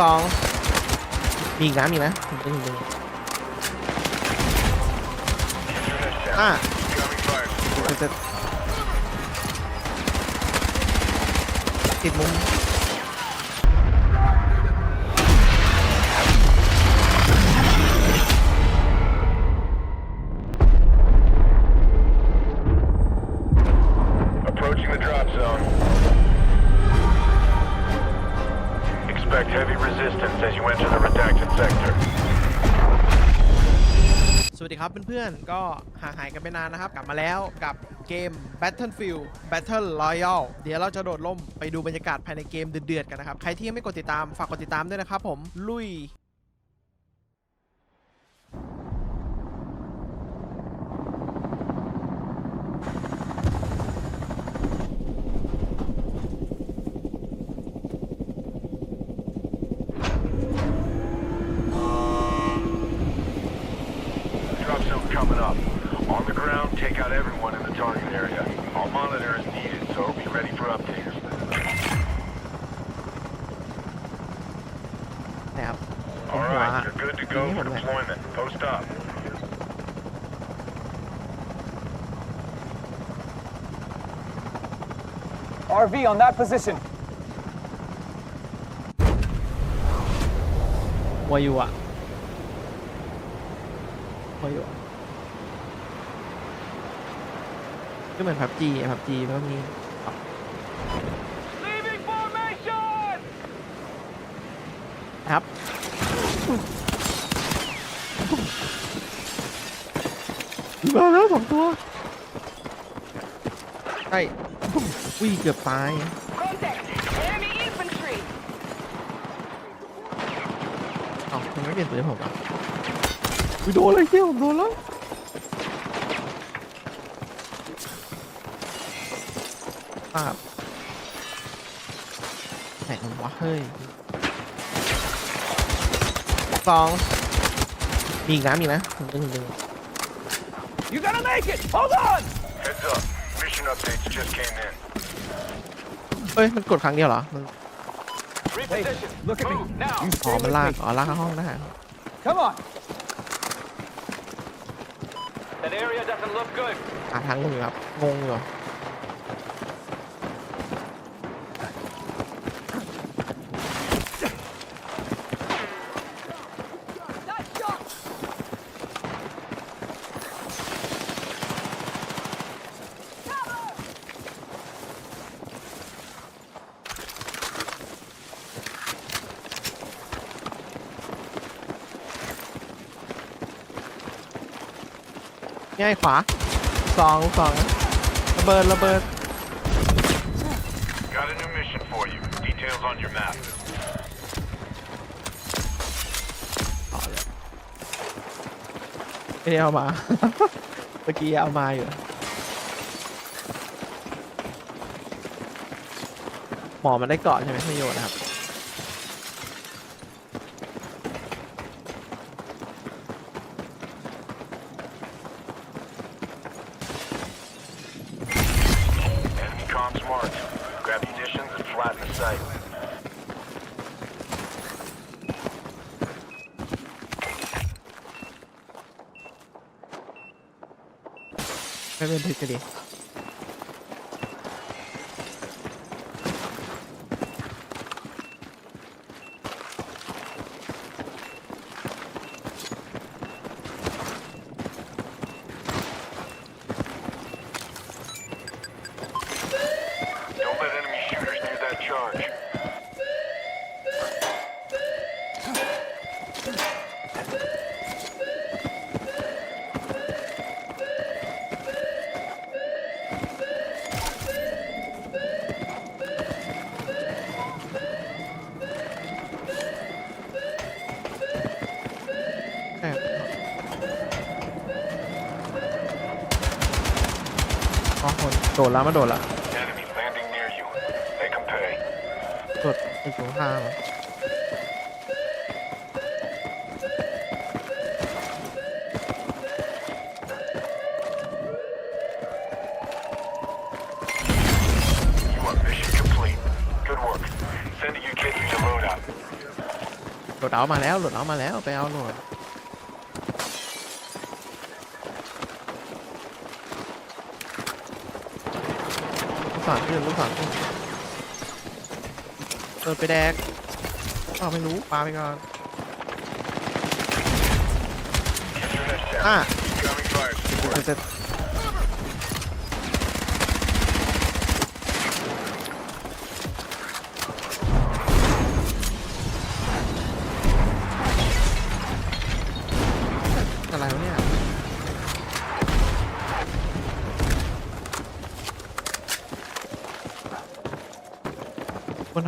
สองมีอีกนะมีอีกนะถึงตึงตึงอะจะติดมุม ครับเพื่อนๆ ก็ห่างหายกันไปนานนะครับ กลับมาแล้วกับเกม Battlefield Battle Royale เดี๋ยวเราจะโดดล่มไปดูบรรยากาศภายในเกมเดือดๆกันนะครับ ใครที่ยังไม่กดติดตามฝากกดติดตามด้วยนะครับผมลุย Drop zone coming up. On the ground, take out everyone in the target area. All monitor is needed, so be ready for updates. นะครับผม All หัว right, you're good to go ยิงให้ผ for มหน่อย deployment. Post up. RV on that position. หัวอยู่อะหัวอยู่อะก็เหมือนพับจีพับจีมันก็มี Leaving formation! ครับมาแล้วสองตัวใช่ อุ้ยเกือบตาย Contact! Enemy infantry! เอ้ามันไม่เปลี่ยนปืนให้ผมอะอุ้ยโดนเลยเที่ยวผมโดนแล้ว ภาพไหนมันวะเฮ้ยสองมีอีกนะมีอีกนะถึงตึงตึง You gotta make it! Hold on! Heads up. Mission updates just came in. เอ้ยมันกดครั้งเดียวเหรอมัน Hey, look at me. Now. You อ๋อ stay มัน with ลาก me. อ๋อลากเข้าห้องได้ Come on. That area doesn't look good. หาทางงงอยู่ครับงงอยู่ ง่ายขวาสองสองระเบิดระเบิด Got a new mission for you. Details on your map. ไม่ได้เอามา เมื่อกี้เอามาอยู่ หมอมันได้เกาะใช่ไหมไม่โยนนะครับ ไม่เป็นทึกก็ดี Don't let enemy shooters near that charge. ใช่ครับอ๋อคนโดดแล้วมาโดดแล้ว Enemy landing near you. They can pay. โดดไปถึงข้างๆ You are mission complete. Good work. Sending you kids to your loadout. โหลดเอามาแล้วโหลดเอามาแล้วไปเอาโหลด ลูกศรขึ้นลูกศรขึ้นเปิดไปแดกอ้าวไม่รู้ปาไปก่อน Get your head down. อะ Incoming fire support. เสร็จอะ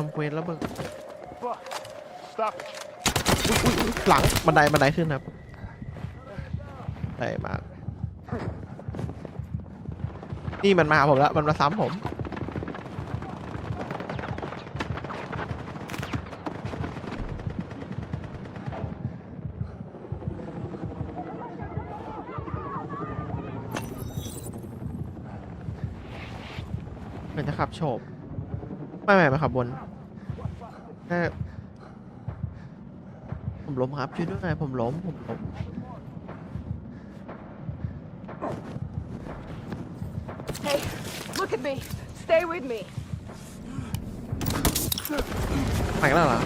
ทำเควสแล้วเบิก Stop. หลังบันไดบันไดขึ้นครับได้มาก นี่มันมาหาผมแล้ว มันมาซ้ำผม มันจะขับโฉบ ไม่ไม่มาขับบนแค่ผมล้มครับช่วยด้วยผมล้มผมล้ม Hey, look at me. Stay with me. ไปกันแล้วเหรอ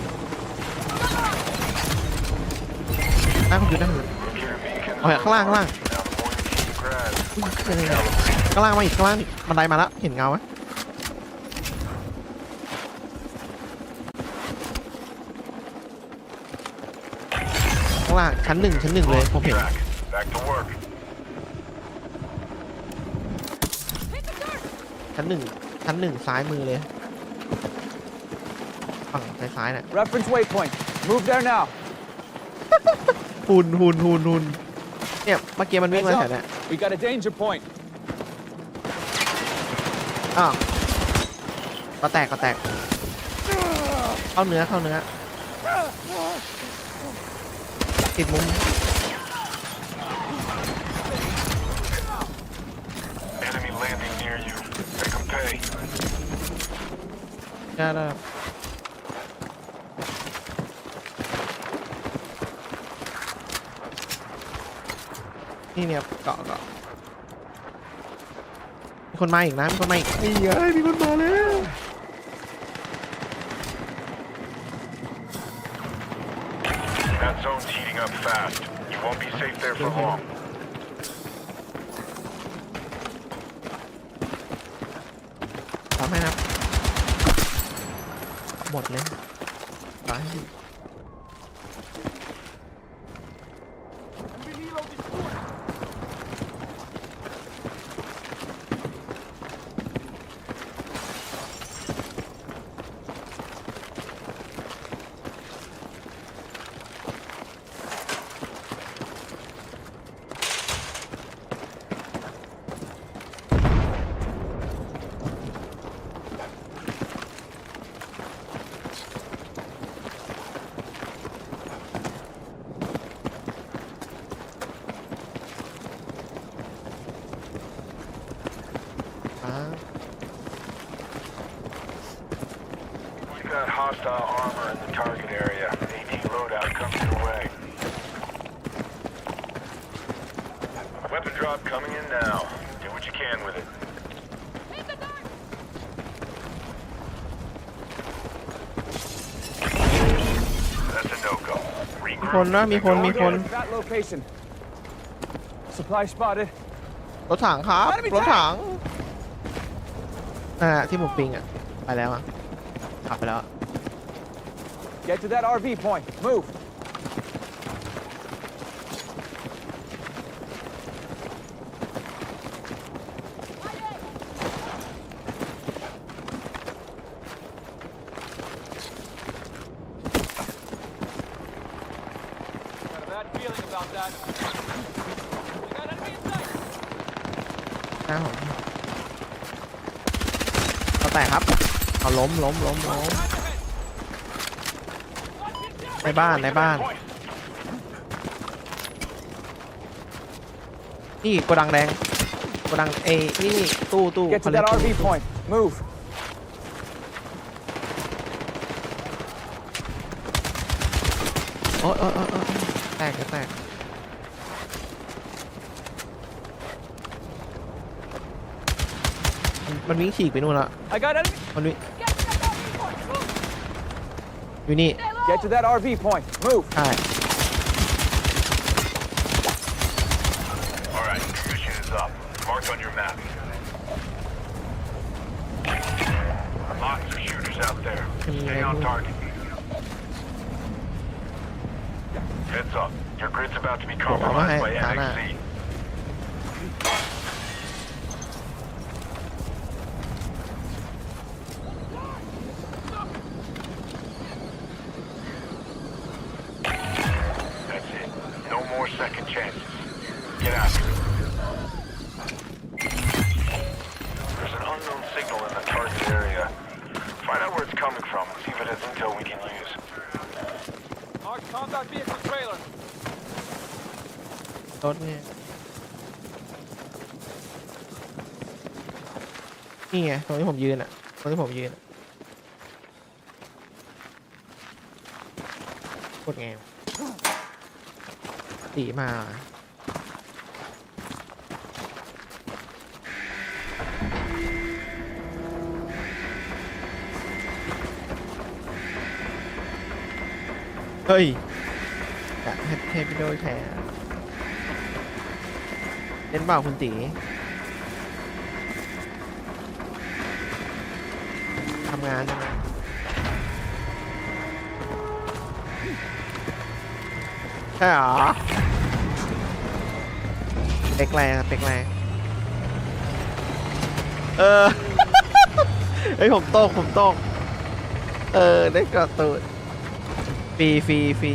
นั่งผมอยู่นั่งผมอยู่ Locator beacon. เอาข้างล่างข้างล่าง Now the point is keep grass. อุ๊ยยังไงเนี่ยข้างล่างมาอีกข้างล่างอีกบันไดมาแล้วเห็นเงาไหมข้างล่างชั้นหนึ่งชั้นหนึ่งเลย ผมเห็น Track. Back to work. ชั้นหนึ่งชั้นหนึ่งซ้ายมือเลย ฝั่งซ้ายๆน่ะ Reference waypoint. Move there now. หุ่นหุ่นหุ่นหุ่นเนี่ยเมื่อกี้มันวิ่งมาแถวเนี้ย We got a danger point. อ้าวก็แตกก็แตก เข้าเนื้อเข้าเนื้อ ติดมุม Enemy landing near you. Make them pay. ได้ได้นี่เนี่ยเกาะเกาะมีคนมาอีกนะมีคนมาอีกนี่ไงมีคนมาแล้ว won't be safe there for long. ทำให้นะหมดเลยตายอ่า We've got hostile armor in the target area. AT loadout coming your way. Weapon drop coming in now. Do what you can with it. That's a no-go. มี คนนะมีคนมีคน Going to that location. Supply spotted. รถถังครับ รถถัง อ่า ที่ผมปิงอะ ไปแล้วอะ ขับไปแล้วอะ Get to that RV point. Move. หน้าผมเอาแตกครับ เอา ล้มล้มล้มล้มในบ้านในบ้าน นี่โกดังแดงโกดังเอยนี่นี่ตู้ตู้ Get to เขาเรีย that กตู้ RV point. Move. เโอ้ยโอ้ยโอ้ยโอ๊ยแตกจะแตกมันมันวิ่งฉีกไปนู่นละ I got enemy. มันวิ่ง อยู่นี่ Stay low! Get to that RV point. Move. ใช่ All right, mission is up. Marked on your map. Lots of shooters out there. Stay on target. Heads up. Your grid's about to be compromised by NXC. ตรงที่ผมยืนอะตรงที่ผมยืนอะกดไงวะสีมาเฮ้ยอยากให้ให้พี่โดยแทนเล่นเปล่าคุณตี ทำงานใช่ไหมใช่เหรอเต็กแรงเต็กแรงเออเฮ้ยผมโตกผมโตกเออ ได้กระตุนฟรีฟรีฟรี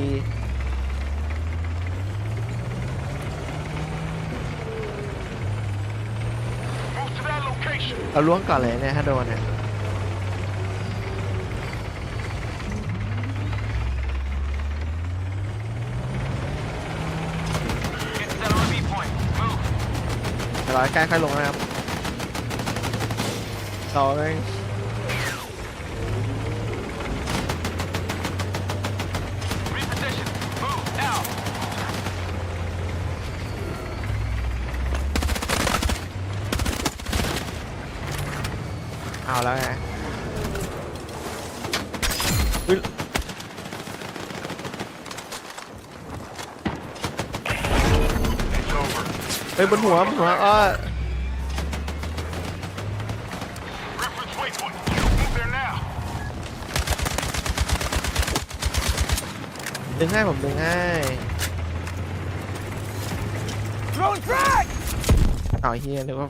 เราล่วงก่อนเลยเนี่ยถ้าโดนเนี่ย ดี๋ยวเราใกล้ค่อยลงนะครับต่อเลย Reposition. Move now. เอาแล้วไง ฮ้ยบนหัวบนหัวอ้อ Reference waypoint. Move there now. ดึงให้ผมดึงให้ Throwing frag. เอาเฮียนึกว่า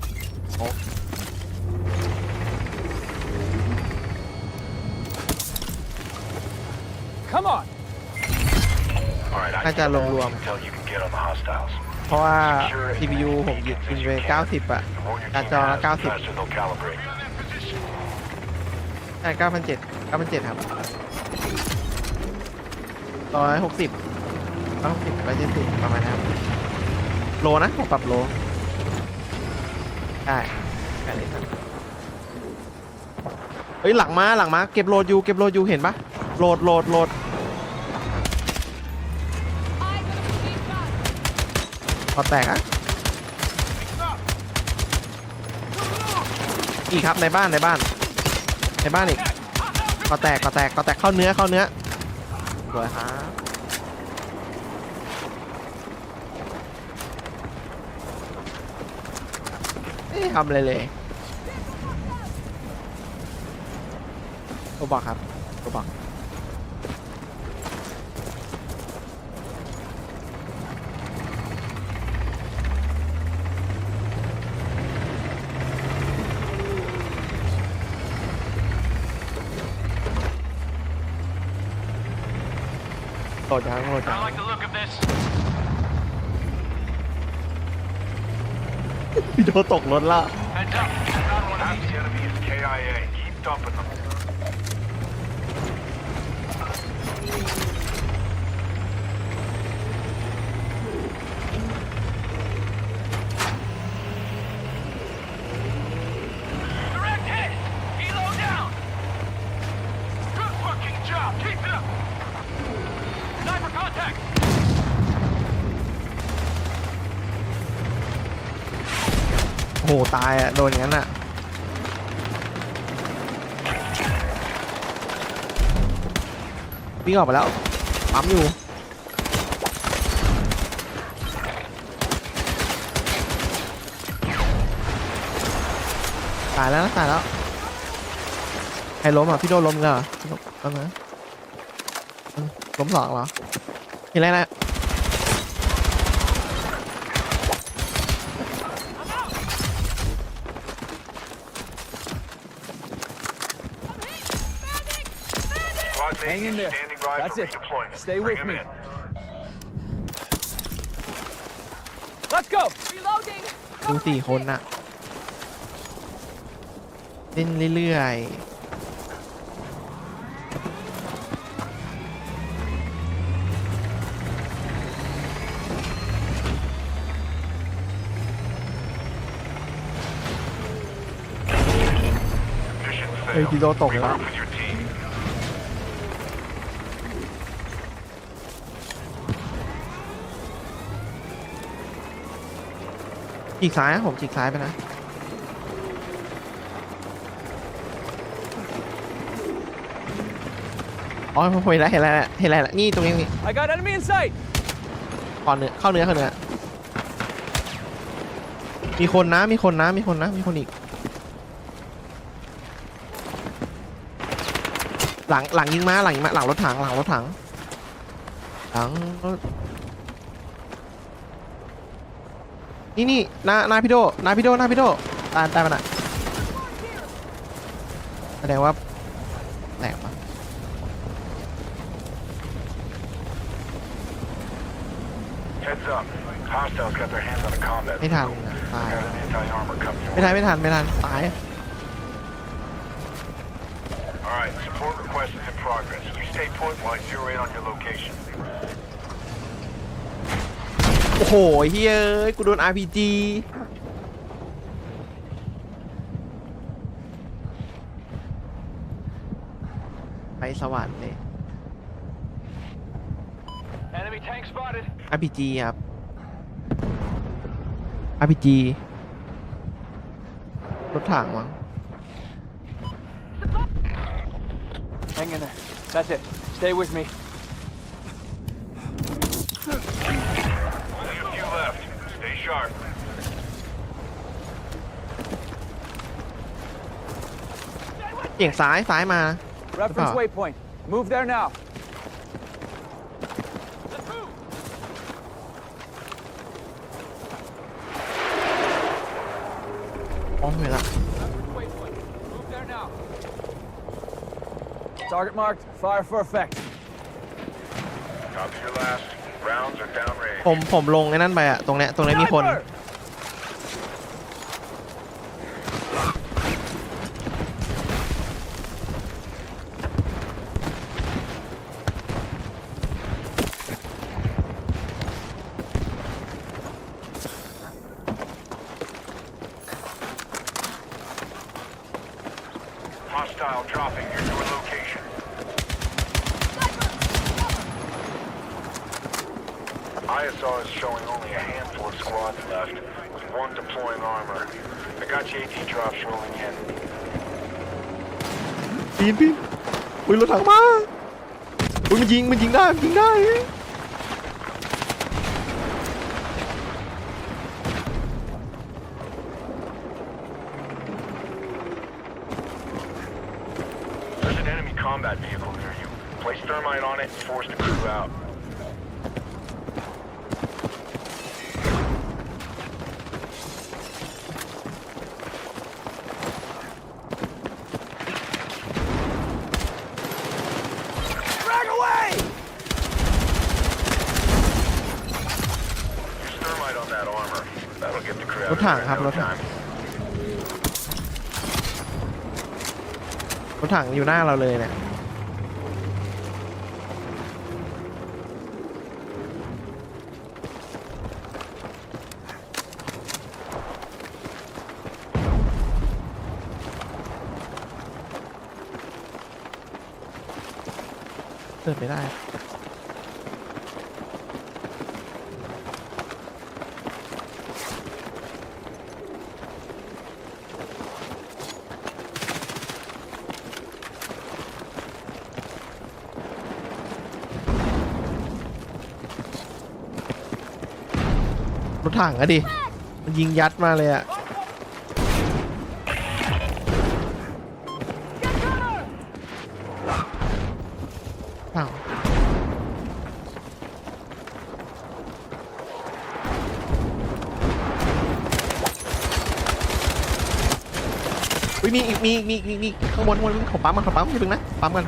โอ้ Come on. All right, I Ai need cha all lồng the luồng. intel you can get on the hostiles. เพราะว่า CPU ผมยิงไป90 อะ The more your การจอ 90ใช่9,700 9,700ครับร้อยหกสิบร้อยหกสิบร้อยเจ็ดสิบประมาณนั้นโลนะผมปรับโล ได้แค่นี้ครับเฮ้ยหลังมาหลังมาเก็บโหลดอยู่เก็บโหลดอยู่เห็นปะโหลดโหลดโหลด I'm gonna be fine. พ อแตกอะอีกครับในบ้านในบ้าน ในบ้านอีกก็แตกก็แตกก็แตกเข้าเนื้อเข้าเนื้อสวยครับไม่ทำอะไรเลยตัวบอกครับ โหลดยังโหลดยัง I like the look of this. พี่โดตกรถละ Heads up. Found one of Half these. the enemy is KIA. Keep dumping them. Direct hit. Elo down. Good fucking job. Keep it up. Sniper contact. back. โอ้โหตายอะ โดนอย่างนั้นอะ วิ่งออกไปแล้ว ปั๊มอยู่ ตายแล้วนะตายแล้ว ใครล้มอะ พี่โดนล้มกันเหรอล้มล้มนะล้มสองเหรอเห็นอะไรนะ Hang in there. standing by That's for it. redeployment. Stay Bring with 'em me. in. Let's go! Reloading! ดูสี่คนน่ะเล่นเรื่อยๆ Mission เฮ้ย failed. พีโดตกแล้ว Regroup with your ฉีกซ้ายนะผมฉีกซ้ายไปนะอ๋อผมเห็นแล้วเห็นแล้วเห็นแล้วนี่ตรงนี้ตรงนี้ I got enemy in sight! ก่อนเนื้อเข้าเนื้อเข้าเนื้อมีคนนะมีคนนะมีคนนะมีคนอีก หลังหลังยิงมาหลังยิงมาหลังรถถังหลังรถถังหลังรถ นี่นี่หน้าหน้าพี่โดหน้าพี่โดหน้าพี่โดตายตายมันอะแสดงว่าแหลกปะ Heads up. Hostiles got their hands on a combat ไม่ทัน vehicle. อะตาย Got an anti-armor coming your ไม่ทัน way. ไม่ทันไม่ทันตาย All right, support request is in progress. You stay put while I zero in on your location. โอ้โหเฮ้ยเอ้ย กูโดน RPG ไปสวรรค์เลย Enemy tank spotted. RPG ครับ RPG รถถังมั้ง Hang in there. That's it. Stay with me. Stay sharp. เบี่ยงซ้ายซ้ายมา Reference Ah. waypoint. Move there now. อ๋อเห็นละ Reference waypoint. Move there now. Target marked. Fire for effect. Copy your last. ผมผมลงไอ้นั่นไปอะตรงเนี้ยตรงเนี้ยมีคน Sniper! 'Hostile dropping near your location. ISR is showing only a handful of squads left, with one deploying armor. I got you AT drops rolling in. ปีนปีนอุ้ยรถถังมาอุ้ยมันยิงมันยิงได้มันยิงได้ There's an enemy combat vehicle near you. Place thermite on it and force the crew out. 'Use thermite on that armor. That'll get the crew out รถถังครับรถถังรถถังอยู่หน้าเราเลยเนี่ยเปิดไม่ได้ รถถังอะดิ มันยิงยัดมาเลยอะอ้าวอุ๊ยมีอีกมีมีมีมีข้างบนข้างบนของปั๊มมันของปั๊มอย่าเพิ่งนะปั๊มกัน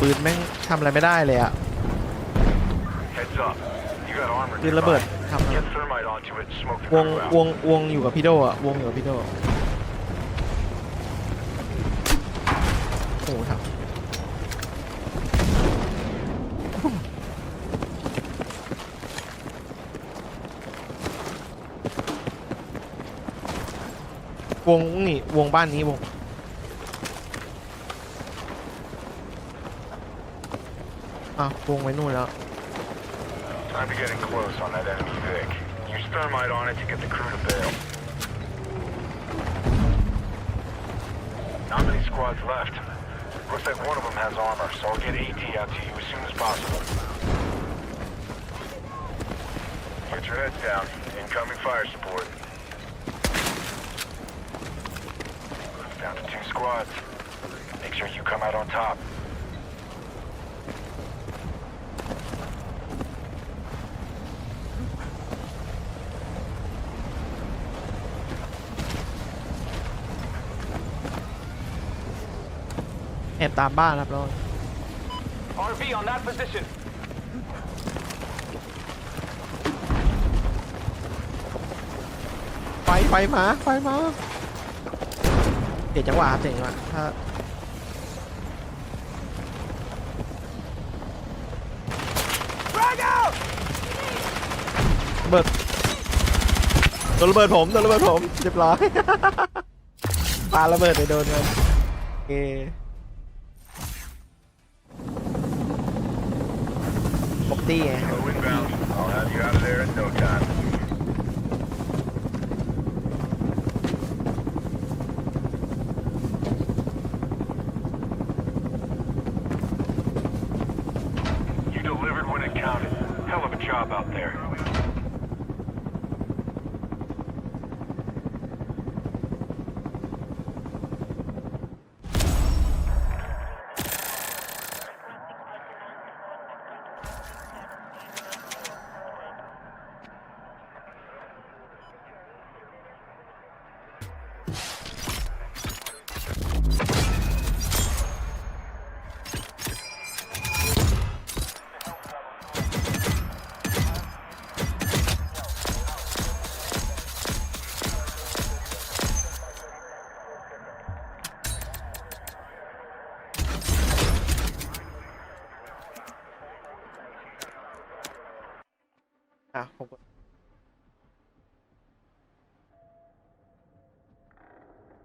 ปืนแม่งทำอะไรไม่ได้เลยอะ Heads up. You got armor ปืนระเบิด nearby. ทำอะไร Get thermite onto it and smoke the วง crew out. วงวงอยู่กับพี่โดอะวงอยู่กับพี่โดโอ้โหทำวงนี่วงบ้านนี้วง อ่ะวงไว้นู่นแล้ว Time to get in close on that enemy Vic. Use thermite on it to get the crew to bail. Not many squads left. Looks like one of them has armor, so I'll get AT out to you as soon as possible. Get your heads down. Incoming fire support. Down to two squads. Make sure you come out on top. ตามบ้านครับเรา RV on that position. ไฟไฟมาไฟมาเดี๋ยวจังหวะครับเดี๋ยวจังหวะถ้าระเบิดโดนระเบิดผมโดนระเบิดผมเรียบร้อย ปาระเบิดไปโดนมันโอเค ติไง Go inbound. I'll have you out of there in no time.